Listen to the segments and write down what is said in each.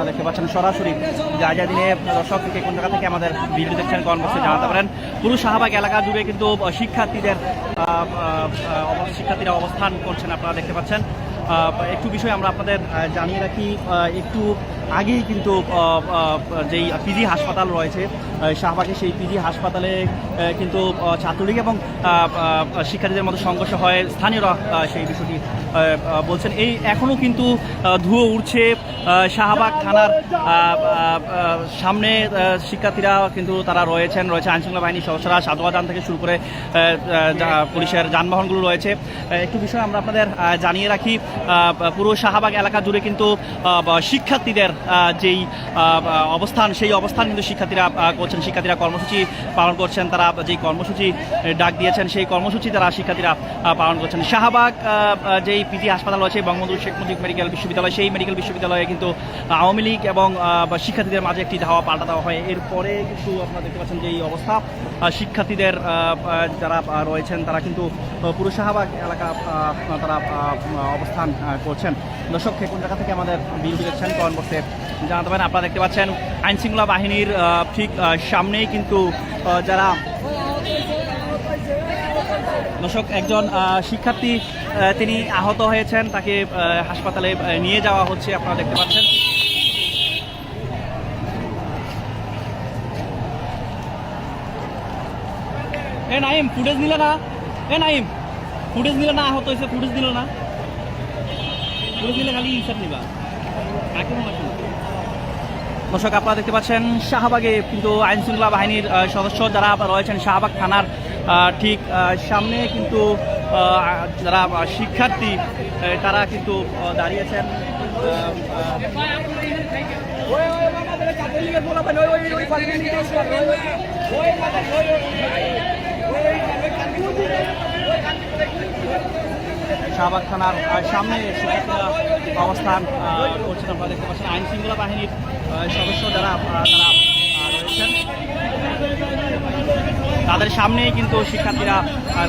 আপনারা দেখতে পাচ্ছেন সরাসরি যে যা দিনে দর্শক থেকে কোন জায়গা থেকে আমাদের ভিডিও দেখছেন কনভার্সে জানাতে পারেন। পুরো শাহবাগ এলাকা জুড়ে কিন্তু শিক্ষার্থীদের শিক্ষার্থীরা অবস্থান করছেন আপনারা দেখতে পাচ্ছেন। একটু বিষয় আমরা আপনাদের জানিয়ে রাখি একটু আগেই কিন্তু যেই পিজি হাসপাতাল রয়েছে শাহবাগে সেই পিজি হাসপাতালে কিন্তু ছাত্রলীগ এবং শিক্ষার্থীদের মধ্যে সংঘর্ষ হয়। স্থানীয়রা সেই বিষয়টি বলছেন। এই এখনও কিন্তু ধুয়ো উঠছে শাহবাগ থানার সামনে শিক্ষার্থীরা কিন্তু তারা রয়েছেন। রয়েছে আইনশৃঙ্খলা বাহিনীর সদস্যরা সাধুয়াদান থেকে শুরু করে পুলিশের যানবাহনগুলো রয়েছে। একটু বিষয় আমরা আপনাদের জানিয়ে রাখি পুরো শাহবাগ এলাকা জুড়ে কিন্তু শিক্ষার্থীদের যেই অবস্থান, সেই অবস্থান কিন্তু শিক্ষার্থীরা করছেন শিক্ষার্থীরা, কর্মসূচি পালন করছেন তারা, যেই কর্মসূচি ডাক দিয়েছেন, সেই কর্মসূচি তারা শিক্ষার্থীরা পালন করছেন। শাহবাগ যেই পিজি হাসপাতাল রয়েছে, বঙ্গবন্ধু শেখ মুজিব মেডিকেল বিশ্ববিদ্যালয়, সেই মেডিকেল বিশ্ববিদ্যালয়ে কিন্তু আওয়ামী লীগ এবং শিক্ষার্থীদের মাঝে একটি ধাওয়া পাল্টা দেওয়া হয়। এরপরে কিন্তু আপনারা দেখতে পাচ্ছেন যে এই অবস্থা শিক্ষার্থীদের যারা রয়েছেন, তারা কিন্তু পুরো শাহবাগ এলাকা তারা অবস্থান করছেন। দর্শক কোন জায়গা থেকে আমাদের ভিডিও দেখছেন কমেন্ট জানাতে পারেন। আপনারা দেখতে পাচ্ছেন আইনশৃঙ্খলা বাহিনীর ঠিক সামনেই কিন্তু যারা দর্শক, একজন শিক্ষার্থী তিনি আহত হয়েছেন, তাকে হাসপাতালে নিয়ে যাওয়া হচ্ছে, আপনারা দেখতে পাচ্ছেন। এ নাইম, ফুটেজ নিলে না? এ নাইম, ফুটেজ নিলে না, আহত হয়েছে, ফুটেজ দিল না? ফুটেজ নিলে খালি ইনসার নিবা। কাকে মনে দর্শক আপনারা দেখতে পাচ্ছেন শাহবাগে কিন্তু আইন শৃঙ্খলা বাহিনীর সদস্য যারা রয়েছেন শাহবাগ থানার ঠিক সামনে কিন্তু যারা শিক্ষার্থী তারা কিন্তু দাঁড়িয়েছেন আহ, শাহবাগ থানার সামনে শিক্ষার্থীরা অবস্থান করছেন আপনারা দেখতে পাচ্ছেন আইন শৃঙ্খলা বাহিনীর সদস্য যারা তারা রয়েছেন। তাদের সামনেই কিন্তু শিক্ষার্থীরা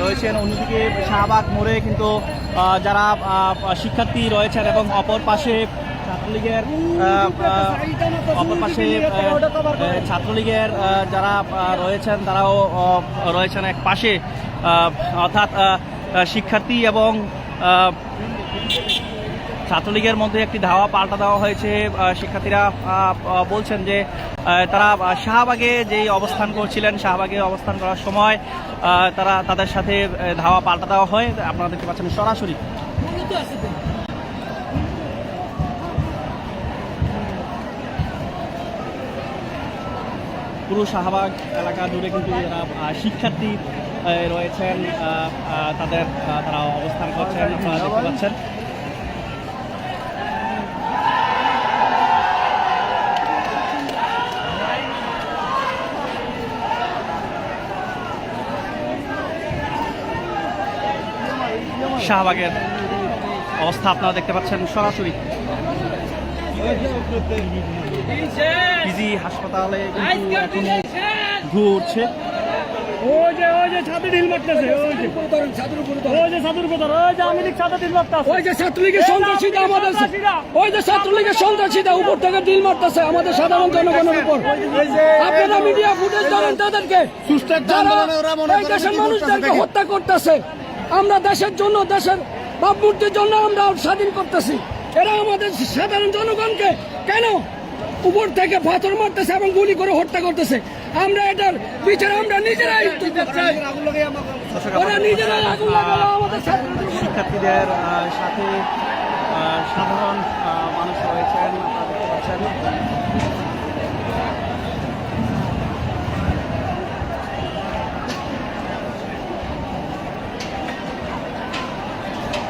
রয়েছেন। অন্যদিকে শাহবাগ মোড়ে কিন্তু যারা শিক্ষার্থী রয়েছেন এবং অপর পাশে ছাত্রলীগের অপর পাশে ছাত্রলীগের যারা রয়েছেন, তারাও রয়েছেন এক পাশে। অর্থাৎ শিক্ষার্থী এবং ছাত্রলীগের মধ্যে একটি ধাওয়া পাল্টা দেওয়া হয়েছে। শিক্ষার্থীরা বলছেন যে তারা শাহবাগে যেই অবস্থান করছিলেন, শাহবাগে অবস্থান করার সময় তারা তাদের সাথে ধাওয়া পাল্টা দেওয়া হয়। আপনারা দেখতে পাচ্ছেন সরাসরি। পুরো শাহবাগ এলাকা জুড়ে কিন্তু যারা শিক্ষার্থী রয়েছেন তাদের তারা অবস্থান করছেন আপনারা দেখতে পাচ্ছেন। শাহবাগের অবস্থা আপনারা দেখতে পাচ্ছেন সরাসরি। পিজি হাসপাতালে উঠছে ওই যে ওই যে ছাত্র ঢিল মারতেছে ওই যে। ওই যে ছাত্র প্রধান ওই যে আমি ছাত্র ঢিল মারতেছে। ওই যে ছাত্রলীগের সন্ত্রাসীরা আমাদের ওই যে ছাত্রলীগের সন্ত্রাসীরা উপর থেকে ডিল মারতেছে আমাদের সাধারণ জনগণের উপর। আপনারা মিডিয়া ফুটেজ ধরেন তাদেরকে। এই দেশের মানুষদেরকে হত্যা করতেছে আমরা দেশের জন্য দেশের ভাবমূর্তির জন্য আমরা স্বাধীন করতেছি। এরা আমাদের সাধারণ জনগণকে কেন উপর থেকে পাথর মারতেছে এবং গুলি করে হত্যা করতেছে? আমরা এটার বিচার আমরা নিজেরাই ওরা নিজেরাই আগুন লাগালো আমাদের শিক্ষার্থীদের সাথে আহ, সাধারণ আহ, মানুষ রয়েছেন আপনারা দেখতে পাচ্ছেন।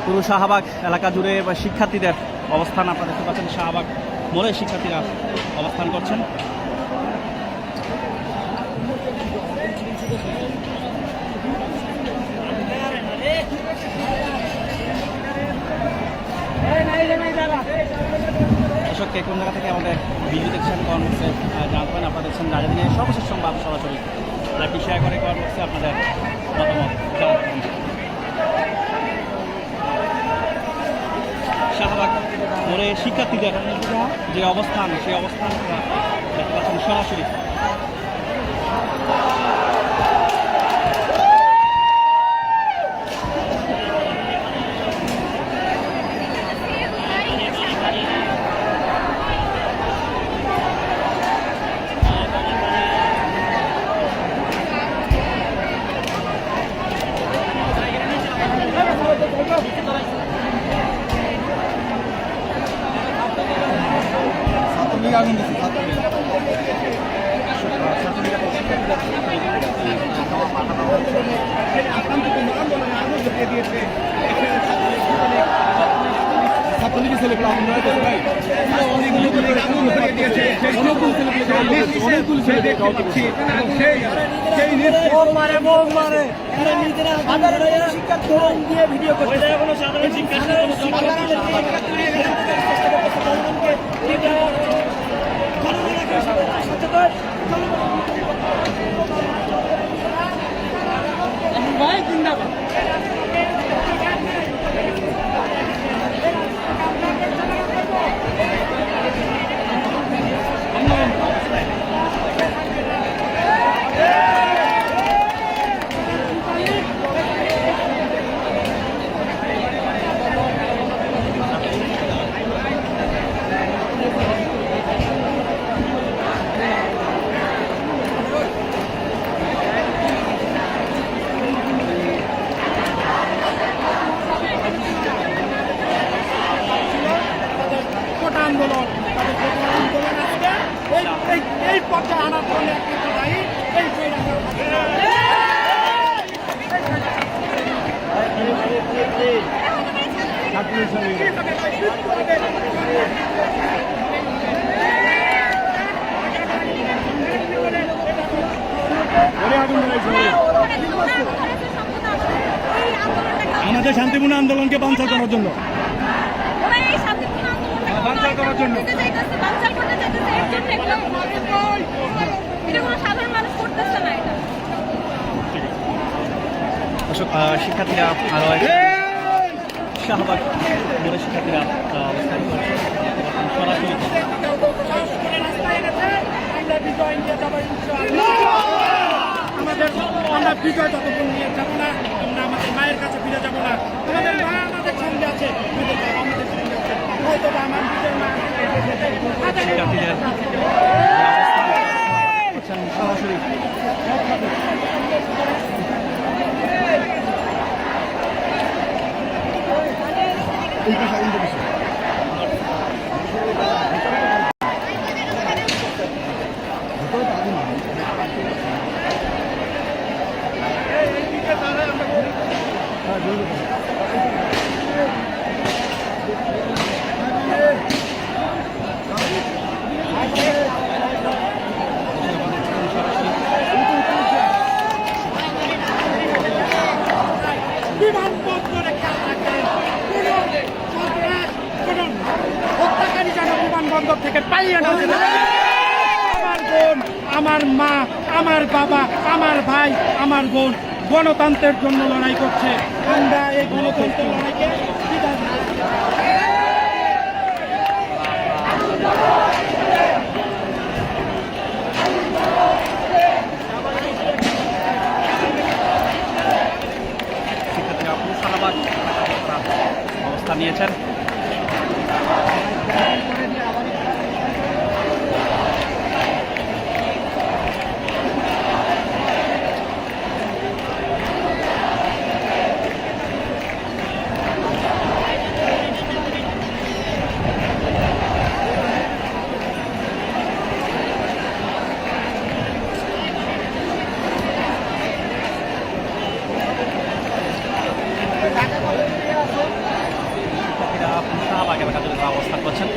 পুরো শাহবাগ এলাকা জুড়ে বা শিক্ষার্থীদের অবস্থান আপনারা দেখতে পাচ্ছেন শাহবাগ মোড়ে শিক্ষার্থীরা অবস্থান করছেন। দর্শক কে কোন জায়গা থেকে আমাদের ভিডিও দেখছেন কমেন্ট বক্সে জানতে পারেন, আপনারা দেখছেন রাজধানী সর্বশেষ সংবাদ সরাসরি। লাইভটি শেয়ার করে কমেন্ট বক্সে আপনাদের মতামত জানাতে পারেন? শাহবাগ মোড়ে শিক্ষার্থীদের যে অবস্থান, সেই অবস্থান দেখতে সরাসরি। ওই জায়গায় কোনো সাধারণ শিক্ষার্থী কোনো সমস্যা কোটা আন্দোলন তাদের কোটা আন্দোলন আজকে এই এই এই পর্যায়ে আনার জন্য একমাত্র দায়ী এই স্বৈরাচার আমাদের শান্তিপূর্ণ আন্দোলনকে বাঞ্চাল করার জন্য। বাঞ্চাল করার শিক্ষার্থীরা এক শাহবাগ শিক্ষার্থীরা অবস্থান করছে। সরাসরি আমরা বিজয় নিয়ে যাব ইনশাআল্লাহ। আমাদের, আমরা বিজয় যতক্ষণ নিয়ে যাব না, আমরা আমাদের মায়ের কাছে ফিরে যাব না। আমাদের মা আমাদের সঙ্গে আছে সরাসরি খেয়াল রাখবেন কোনো সন্ত্রাস কোনো হত্যাকারী যেন বিমানবন্দর থেকে পালিয়ে না যেতে পারে। আমার বোন আমার মা, আমার বাবা, আমার ভাই, আমার বোন গণতন্ত্রের জন্য লড়াই করছে। আমরা এই গণতন্ত্রের লড়াইকে অবস্থান নিয়েছেন শিক্ষার্থীরা শাহবাগ এলাকা জুড়ে তারা অবস্থান করছেন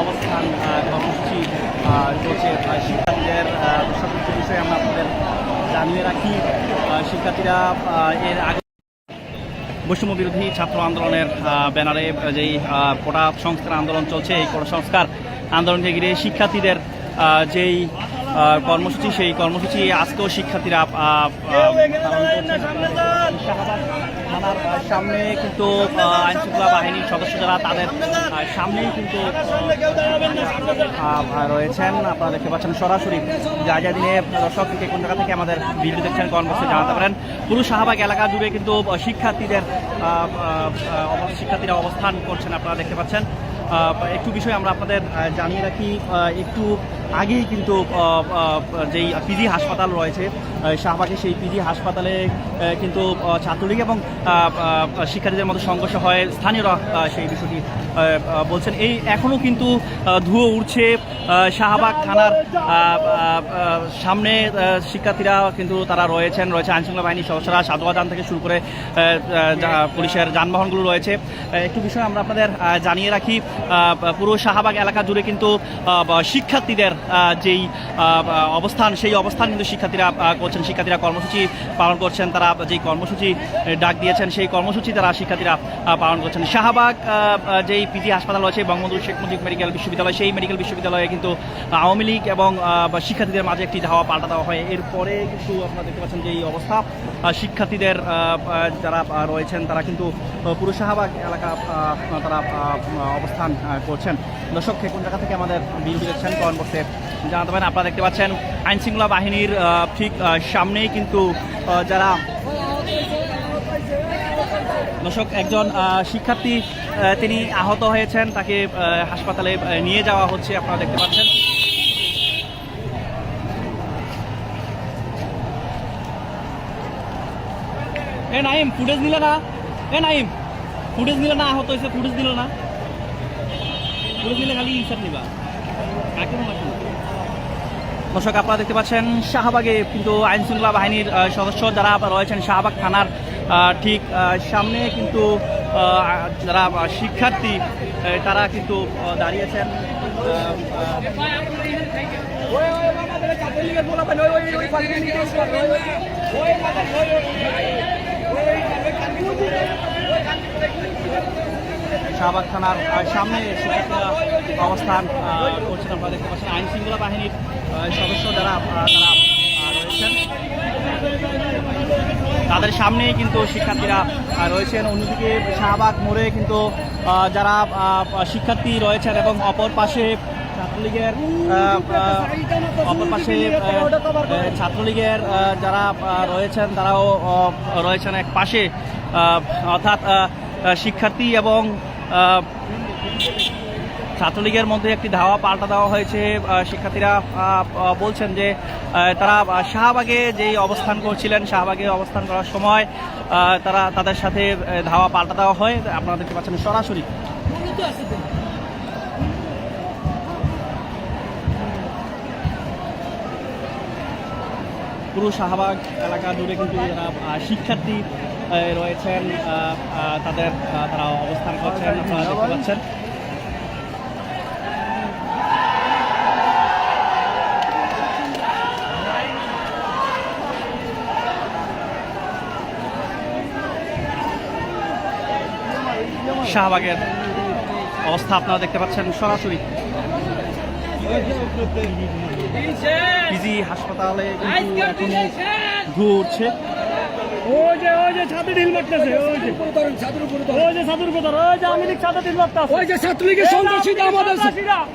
অবস্থান আহ, কর্মসূচি আহ, চলছে আহ, শিক্ষার্থীদের আহ, সব কিছু বিষয়ে আমরা আপনাদের জানিয়ে রাখি আহ, শিক্ষার্থীরা আহ, এর আগে বৈষম্য বিরোধী ছাত্র আন্দোলনের ব্যানারে যেই কোটা সংস্কার আন্দোলন চলছে, এই কোটা সংস্কার আন্দোলনকে ঘিরে শিক্ষার্থীদের যেই কর্মসূচি, সেই কর্মসূচি আজকেও শিক্ষার্থীরা থানার সামনে কিন্তু আইন শৃঙ্খলা বাহিনীর সদস্য যারা, তাদের সামনেই কিন্তু রয়েছেন। আপনারা দেখতে পাচ্ছেন সরাসরি যা যা দিনে দর্শক থেকে কোন জায়গা থেকে আমাদের ভিডিও দেখছেন কর্মসূচি জানাতে পারেন। পুরো শাহবাগ এলাকা জুড়ে কিন্তু শিক্ষার্থীদের শিক্ষার্থীরা অবস্থান করছেন, আপনারা দেখতে পাচ্ছেন। একটু বিষয় আমরা আপনাদের জানিয়ে রাখি। একটু আগেই কিন্তু যেই পিজি হাসপাতাল রয়েছে শাহবাগে সেই পিজি হাসপাতালে কিন্তু ছাত্রলীগ এবং শিক্ষার্থীদের মধ্যে সংঘর্ষ হয়। স্থানীয়রা সেই বিষয়টি বলছেন। এই এখনও কিন্তু ধুয়ো উঠছে শাহবাগ থানার সামনে শিক্ষার্থীরা কিন্তু তারা রয়েছেন, রয়েছে আইনশৃঙ্খলা বাহিনীর সদস্যরা। সাদুয়াদান থেকে শুরু করে পুলিশের যানবাহনগুলো রয়েছে। একটু বিষয় আমরা আপনাদের জানিয়ে রাখি পুরো শাহবাগ এলাকা জুড়ে কিন্তু শিক্ষার্থীদের যেই অবস্থান, সেই অবস্থান কিন্তু শিক্ষার্থীরা করছেন। শিক্ষার্থীরা কর্মসূচি পালন করছেন, তারা যেই কর্মসূচি ডাক দিয়েছেন, সেই কর্মসূচি তারা শিক্ষার্থীরা পালন করছেন। শাহবাগ যেই পিজি হাসপাতাল রয়েছে, বঙ্গবন্ধু শেখ মুজিব মেডিকেল বিশ্ববিদ্যালয়, সেই মেডিকেল বিশ্ববিদ্যালয়ে কিন্তু আওয়ামী লীগ এবং শিক্ষার্থীদের মাঝে একটি ধাওয়া পাল্টা দেওয়া হয় এরপরে কিন্তু আপনারা দেখতে পাচ্ছেন যে এই অবস্থা শিক্ষার্থীদের যারা রয়েছেন তারা কিন্তু আহ, পুরো শাহবাগ এলাকা তারা অবস্থান করছেন দর্শক কোন জায়গা থেকে আমাদের ভিডিও দেখছেন কমেন্ট বক্সে জানাতে পারেন আপনারা দেখতে পাচ্ছেন আইন শৃঙ্খলা বাহিনীর ঠিক সামনেই কিন্তু যারা দর্শক একজন শিক্ষার্থী তিনি আহত হয়েছেন, তাকে হাসপাতালে নিয়ে যাওয়া হচ্ছে, আপনারা দেখতে পাচ্ছেন। এ নাইম, ফুটেজ নিলে না? এ নাইম, ফুটেজ নিলে না, আহত হয়েছে, ফুটেজ দিল না? ফুটেজ নিলে খালি ইনসার নিবা। কাকে দর্শক, আপনারা দেখতে পাচ্ছেন, শাহবাগে কিন্তু আইন শৃঙ্খলা বাহিনীর সদস্য যারা রয়েছেন, শাহবাগ থানার ঠিক সামনে কিন্তু যারা শিক্ষার্থী তারা কিন্তু দাঁড়িয়েছেন শাহবাগ থানার সামনে অবস্থান করছেন। আপনারা দেখতে পাচ্ছেন আইন শৃঙ্খলা বাহিনীর সদস্য যারা তারা আহ, রয়েছেন তাদের সামনেই কিন্তু শিক্ষার্থীরা রয়েছেন। অন্যদিকে শাহবাগ মোড়ে কিন্তু যারা শিক্ষার্থী রয়েছেন এবং অপর পাশে ছাত্রলীগের অপর পাশে ছাত্রলীগের যারা রয়েছেন, তারাও রয়েছেন এক পাশে। অর্থাৎ শিক্ষার্থী এবং ছাত্রলীগের মধ্যে একটি ধাওয়া পাল্টা দেওয়া হয়েছে। শিক্ষার্থীরা বলছেন যে তারা শাহবাগে যেই অবস্থান করছিলেন, শাহবাগে অবস্থান করার সময় তারা তাদের সাথে ধাওয়া পাল্টা দেওয়া হয়। আপনারা দেখতে পাচ্ছেন সরাসরি। পুরো শাহবাগ এলাকা জুড়ে কিন্তু যারা শিক্ষার্থী রয়েছেন তাদের তারা অবস্থান করছেন, আপনারা দেখতে পাচ্ছেন। শাহবাগের অবস্থা আপনারা দেখতে পাচ্ছেন সরাসরি। পিজি হাসপাতালে উঠছে। ওই যে ওই যে ছাদে ঢিল মারতেছে ওই যে। ওই যে ছাদের উপর ওই যে আমি ছাদে ঢিল মারতেছে। ওই যে ছাত্রলীগের সন্ত্রাসীরা আমাদের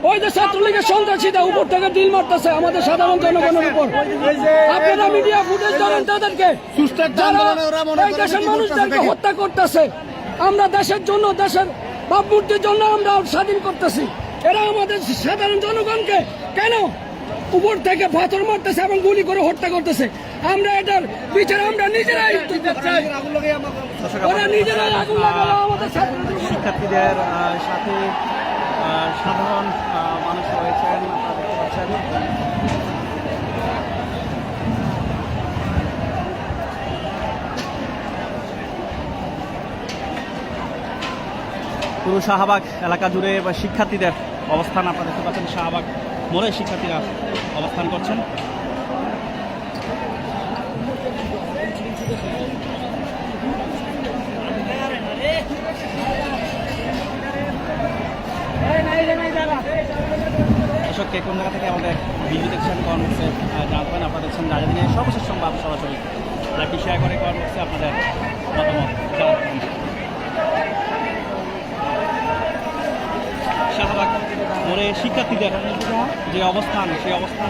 ওই যে ছাত্রলীগের সন্ত্রাসীরা উপর থেকে ডিল মারতেছে আমাদের সাধারণ জনগণের উপর। আপনারা মিডিয়া ফুটেজ ধরেন তাদেরকে। মানুষদেরকে হত্যা করতেছে। আমরা দেশের জন্য, দেশের ভাবমূর্তির জন্য আমরা স্বাধীন করতেছি। এরা আমাদের সাধারণ জনগণকে কেন উপর থেকে পাথর মারতেছে এবং গুলি করে হত্যা করতেছে? আমরা এটার বিচার আমরা নিজেরাই ওরা নিজেরাই আগুন আমাদের শিক্ষার্থীদের সাথে সাধারণ মানুষ রয়েছেন পুরো শাহবাগ এলাকা জুড়ে শিক্ষার্থীদের অবস্থান আপনারা দেখতে পাচ্ছেন, শাহবাগ মোড়ে শিক্ষার্থীরা অবস্থান করছেন। দর্শক কোন জায়গা থেকে আমাদের ভিডিও দেখছেন জানাতে পারেন আপনারা দেখছেন রাজা দিনের সর্বশেষ সংবাদ সরাসরি। লাইভটি শেয়ার করে বক্সে আপনাদের মতামত পারেন শাহবাগ মোড়ে শিক্ষার্থীদের যে অবস্থান সেই অবস্থান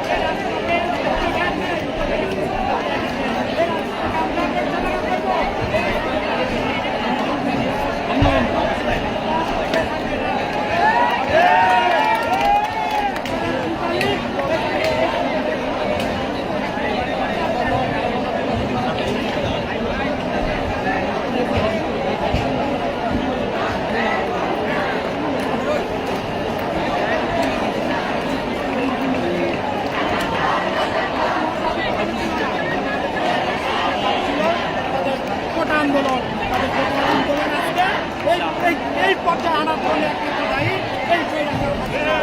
কোটা আন্দোলন তাদের কোটা আন্দোলন আজকে এই এই- এই পর্যায়ে আনার জন্য একমাত্র দায়ী এই স্বৈরাচার হাসিনা।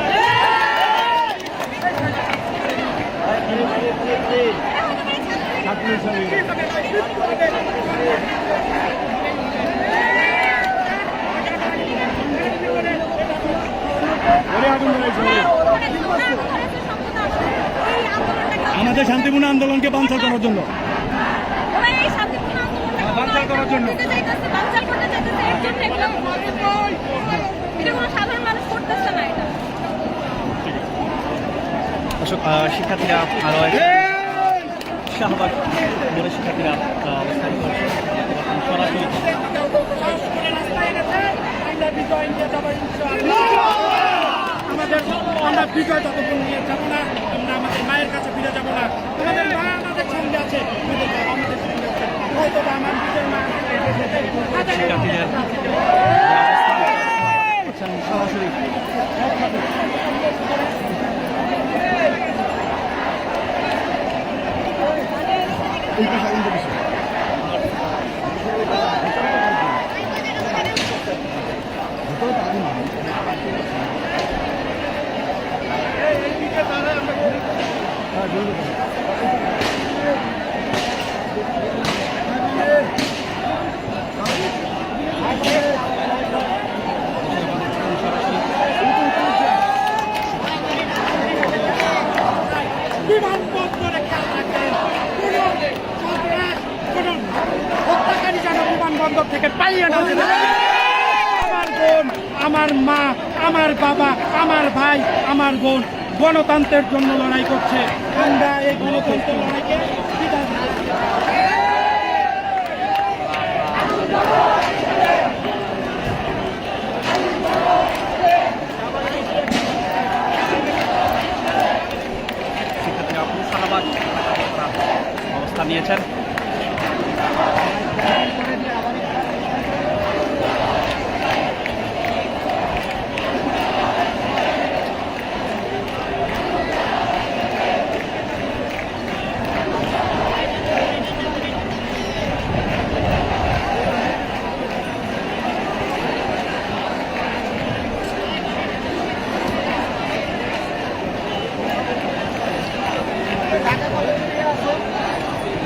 আমাদের শান্তিপূর্ণ আন্দোলনকে বাঞ্চাল করার জন্য বাঞ্চাল করার জন্য বাঞ্চাল করতে চাইতেছে এর জন্য এগুলো এটা কোনো সাধারণ মানুষ করতেছে না এটা। দর্শক আহ, শিক্ষার্থীরা আরও শাহবাগ শিক্ষার্থীরা অবস্থান করছে। সরাসরি আমাদের আমরা বিজয় যতক্ষণ নিয়ে যাব না আমরা আমাদের মায়ের কাছে ফিরে যাব না। আমাদের মা সঙ্গে আছে আমাদের সঙ্গে আছে হয়তো আমার নিজের মা সরাসরি বিমানবন্দরে খেয়াল রাখেন কোনো সন্ত্রাস কোনো হত্যাকারী যেন বিমানবন্দর থেকে পালিয়ে না আমার বোন, আমার মা, আমার বাবা, আমার ভাই, আমার বোন গণতন্ত্রের জন্য লড়াই করছে। আমরা এই গণতন্ত্র লড়াইকে বিদায় দিচ্ছি। শিক্ষার্থীরা পুরো শাহবাগ অবস্থান নিয়েছেন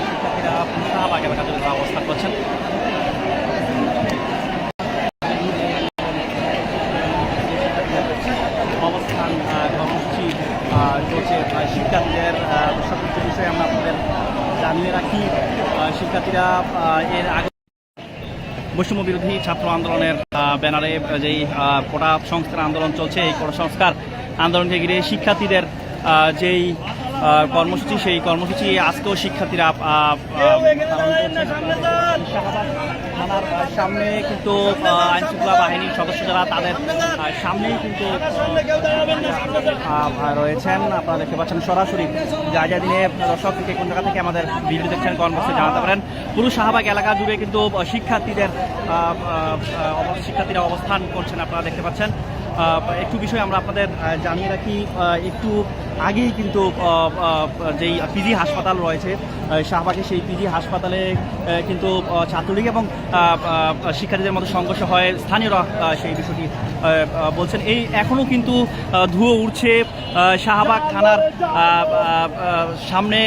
শিক্ষার্থীরা পুরো শাহবাগ এলাকা জুড়ে তারা অবস্থান করছেন অবস্থান আহ, কর্মসূচি আহ, চলছে আহ, শিক্ষার্থীদের আহ, সব কিছু বিষয়ে আমরা আপনাদের জানিয়ে রাখি আহ, শিক্ষার্থীরা আহ, এর আগে বৈষম্য বিরোধী ছাত্র আন্দোলনের আহ, ব্যানারে যেই কোটা সংস্কার আন্দোলন চলছে, এই কোটা সংস্কার আন্দোলনকে ঘিরে শিক্ষার্থীদের যেই কর্মসূচি, সেই কর্মসূচি আজকেও শিক্ষার্থীরা সামনে কিন্তু আইন শৃঙ্খলা বাহিনীর সদস্য যারা, তাদের সামনেই কিন্তু রয়েছেন। আপনারা দেখতে পাচ্ছেন সরাসরি, যা যা দিনে দর্শক থেকে কোন জায়গা থেকে আমাদের ভিডিও দেখছেন কনভার্সে জানাতে পারেন পুরো শাহবাগ এলাকা জুড়ে কিন্তু শিক্ষার্থীদের শিক্ষার্থীরা অবস্থান করছেন, আপনারা দেখতে পাচ্ছেন। একটু বিষয় আমরা আপনাদের জানিয়ে রাখি। একটু আগেই কিন্তু যেই পিজি হাসপাতাল রয়েছে শাহবাগে সেই পিজি হাসপাতালে কিন্তু ছাত্রলীগ এবং শিক্ষার্থীদের মধ্যে সংঘর্ষ হয়। স্থানীয়রা সেই বিষয়টি বলছেন। এই এখনও কিন্তু ধুয়ো উঠছে শাহবাগ থানার সামনে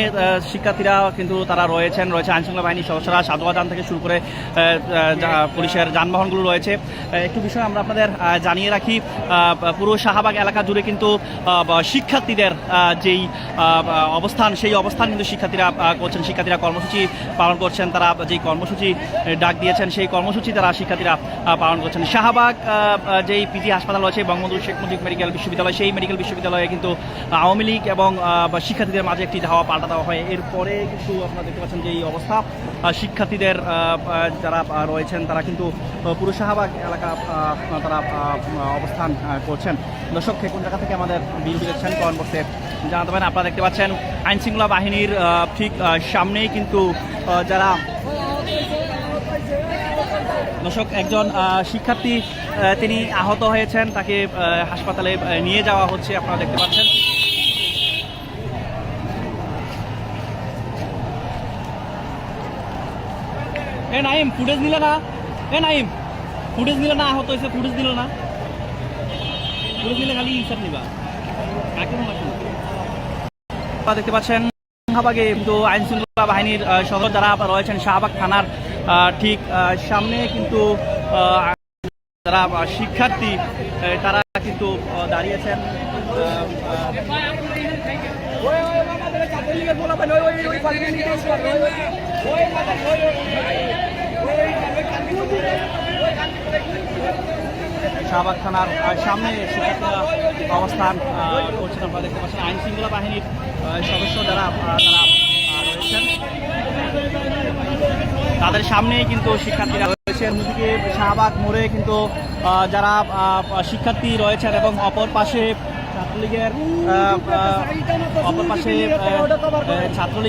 শিক্ষার্থীরা কিন্তু তারা রয়েছেন, রয়েছে আইনশৃঙ্খলা বাহিনীর সদস্যরা সাধুয়াদান থেকে শুরু করে পুলিশের যানবাহনগুলো রয়েছে। একটু বিষয় আমরা আপনাদের জানিয়ে রাখি পুরো শাহবাগ এলাকা জুড়ে কিন্তু শিক্ষার্থীদের যেই অবস্থান, সেই অবস্থান কিন্তু শিক্ষার্থীরা করছেন। শিক্ষার্থীরা কর্মসূচি পালন করছেন, তারা যেই কর্মসূচি ডাক দিয়েছেন, সেই কর্মসূচি তারা শিক্ষার্থীরা পালন করছেন। শাহবাগ যেই পিজি হাসপাতাল রয়েছে বঙ্গবন্ধু শেখ মুজিব মেডিকেল বিশ্ববিদ্যালয়, সেই মেডিকেল বিশ্ববিদ্যালয়ে কিন্তু আওয়ামী লীগ এবং শিক্ষার্থীদের মাঝে একটি ধাওয়া পাল্টা দেওয়া হয়। এরপরে কিন্তু আপনারা দেখতে পাচ্ছেন যে এই অবস্থা শিক্ষার্থীদের যারা রয়েছেন, তারা কিন্তু পুরো শাহবাগ এলাকা তারা অবস্থান করছেন। দর্শক কোন জায়গা থেকে আমাদের বিল দিচ্ছেন কমেন্ট জানাতে পারেন। আপনারা দেখতে পাচ্ছেন, আইন শৃঙ্খলা বাহিনীর ঠিক সামনেই কিন্তু যারা দর্শক, একজন শিক্ষার্থী তিনি আহত হয়েছেন। তাকে হাসপাতালে নিয়ে যাওয়া হচ্ছে। আপনারা দেখতে পাচ্ছেন। এ, নাইম, ফুটেজ নিলে না? এ, নাইম, ফুটেজ নিলে না? আহত হয়েছে, ফুটেজ দিল না? ফুটেজ নিলে খালি ইনসার নিবা। কাকে মনে? আপনারা দেখতে পাচ্ছেন শাহবাগে কিন্তু আইন শৃঙ্খলা বাহিনীর সদর যারা রয়েছেন শাহবাগ থানার ঠিক সামনে কিন্তু যারা শিক্ষার্থী তারা কিন্তু দাঁড়িয়েছেন আহ, শাহবাগ থানার সামনে শিক্ষার্থীরা অবস্থান করছেন। আপনারা দেখতে পাচ্ছেন আইন শৃঙ্খলা বাহিনীর সদস্য যারা তারা রয়েছেন। তাদের সামনেই কিন্তু শিক্ষার্থীরা রয়েছেন। অন্যদিকে শাহবাগ মোড়ে কিন্তু যারা শিক্ষার্থী রয়েছেন এবং অপর পাশে ছাত্রলীগের অপর পাশে ছাত্রলীগ